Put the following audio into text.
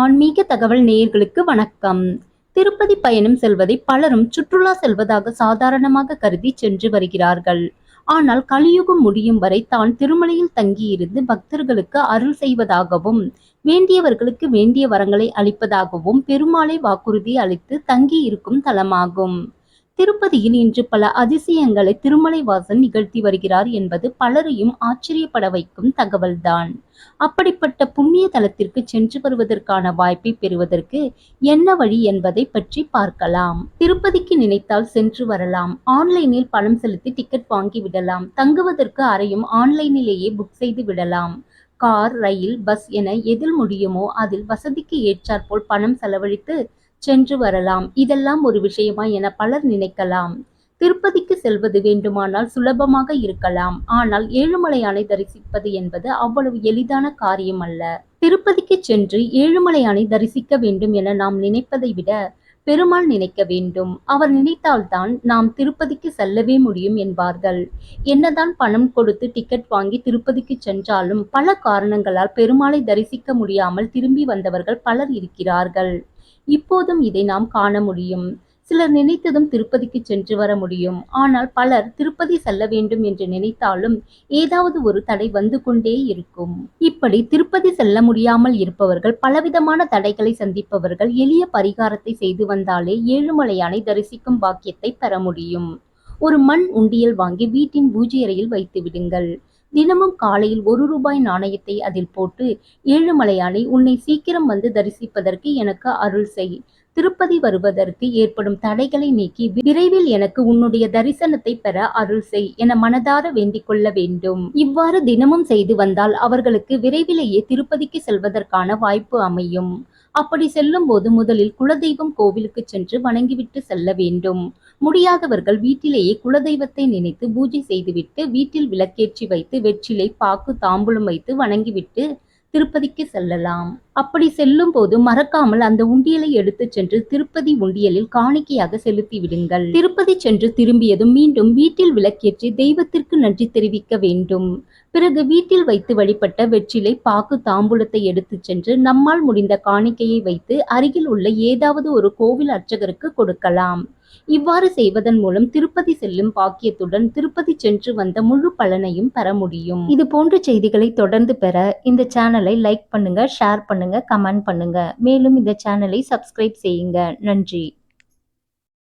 ஆன்மீக தகவல் நேயர்களுக்கு வணக்கம். திருப்பதி பயணம் செல்வதை பலரும் சுற்றுலா செல்வதாக சாதாரணமாக கருதி சென்று வருகிறார்கள். ஆனால் கலியுகம் முடியும் வரை தான் திருமலையில் தங்கியிருந்து பக்தர்களுக்கு அருள் செய்வதாகவும் வேண்டியவர்களுக்கு வேண்டிய வரங்களை அளிப்பதாகவும் பெருமாளை வாக்குறுதி அளித்து தங்கி இருக்கும் தலமாகும். திருப்பதியில் இன்று பல அதிசயங்களை திருமலைவாசன் நிகழ்த்தி வருகிறார் என்பது பலரையும் ஆச்சரியப்பட வைக்கும் தகவல்தான். அப்படிப்பட்ட புண்ணிய தலத்திற்கு சென்று வருவதற்கான வாய்ப்பை பெறுவதற்கு என்ன வழி என்பதை பற்றி பார்க்கலாம். திருப்பதிக்கு நினைத்தால் சென்று வரலாம். ஆன்லைனில் பணம் செலுத்தி டிக்கெட் வாங்கி விடலாம். தங்குவதற்கு அறையும் ஆன்லைனிலேயே புக் செய்து விடலாம். கார் ரயில் பஸ் என எதில் முடியுமோ அதில் வசதிக்கு ஏற்றாற்போல் பணம் செலவழித்து சென்று வரலாம். இதெல்லாம் ஒரு விஷயமா என பலர் நினைக்கலாம். திருப்பதிக்கு செல்வது வேண்டுமானால் சுலபமாக இருக்கலாம். ஆனால் ஏழுமலையானை தரிசிப்பது என்பது அவ்வளவு எளிதான காரியம் அல்ல திருப்பதிக்கு சென்று ஏழுமலையானை தரிசிக்க வேண்டும் என நாம் நினைப்பதை விட பெருமாள் நினைக்க வேண்டும். அவர் நினைத்தால்தான் நாம் திருப்பதிக்கு செல்லவே முடியும் என்பார்கள். என்னதான் பணம் கொடுத்து டிக்கெட் வாங்கி திருப்பதிக்கு சென்றாலும் பல காரணங்களால் பெருமாளை தரிசிக்க முடியாமல் திரும்பி வந்தவர்கள் பலர் இருக்கிறார்கள். இப்போதும் இதை நாம் காண முடியும். சிலர் நினைத்ததும் திருப்பதிக்கு சென்று வர முடியும். ஆனால் பலர் திருப்பதி செல்ல வேண்டும் என்று நினைத்தாலும் ஏதாவது ஒரு தடை வந்து கொண்டே இருக்கும். இப்படி திருப்பதி செல்ல முடியாமல் இருப்பவர்கள் பலவிதமான தடைகளை சந்திப்பவர்கள் எளிய பரிகாரத்தை செய்து வந்தாலே ஏழுமலையானை தரிசிக்கும் பாக்கியத்தை பெற முடியும். ஒரு மண் உண்டியல் வாங்கி வீட்டின் பூஜை அறையில் வைத்து விடுங்கள். தினமும் காலையில் ஒரு ரூபாய் நாணயத்தை அதில் போட்டு ஏழுமலையானை உன்னை சீக்கிரம் வந்து தரிசிப்பதற்கு எனக்கு அருள் செய். திருப்பதி வருவதற்கு ஏற்படும் தடைகளை நீக்கி விரைவில் எனக்கு உன்னுடைய தரிசனத்தை பெற அருள் செய் என மனதார வேண்டிக் கொள்ள வேண்டும். இவ்வாறு தினமும் செய்து வந்தால் அவர்களுக்கு விரைவிலேயே திருப்பதிக்கு செல்வதற்கான வாய்ப்பு அமையும். அப்படி செல்லும் போது முதலில் குலதெய்வம் கோவிலுக்கு சென்று வணங்கிவிட்டு செல்ல வேண்டும். முடியாதவர்கள் வீட்டிலேயே குலதெய்வத்தை நினைத்து பூஜை செய்துவிட்டு வீட்டில் விளக்கேற்றி வைத்து வெற்றிலை பாக்கு தாம்பூலம் வைத்து வணங்கிவிட்டு திருப்பதிக்கு செல்லலாம். அப்படி செல்லும் போது மறக்காமல் அந்த உண்டியலை எடுத்து சென்று திருப்பதி உண்டியலில் காணிக்கையாக செலுத்தி விடுங்கள். திருப்பதி சென்று திரும்பியதும் மீண்டும் வீட்டில் விளக்கேற்றி தெய்வத்திற்கு நன்றி தெரிவிக்க வேண்டும். பிறகு வீட்டில் வைத்து வழிபட்ட வெற்றிலை பாக்கு தாம்பூலத்தை எடுத்து சென்று நம்மால் முடிந்த காணிக்கையை வைத்து அருகில் உள்ள ஏதாவது ஒரு கோவில் அர்ச்சகருக்கு கொடுக்கலாம். இவ்வாறு செய்வதன் மூலம் திருப்பதி செல்லும் பாக்கியத்துடன் திருப்பதி சென்று வந்த முழு பலனையும் பெற முடியும். இது போன்ற செய்திகளை தொடர்ந்து பெற இந்த சேனலை லைக் பண்ணுங்க ஷேர் பண்ணுங்க கமெண்ட் பண்ணுங்க. மேலும் இந்த சேனலை சப்ஸ்கிரைப் செய்யுங்க. நன்றி.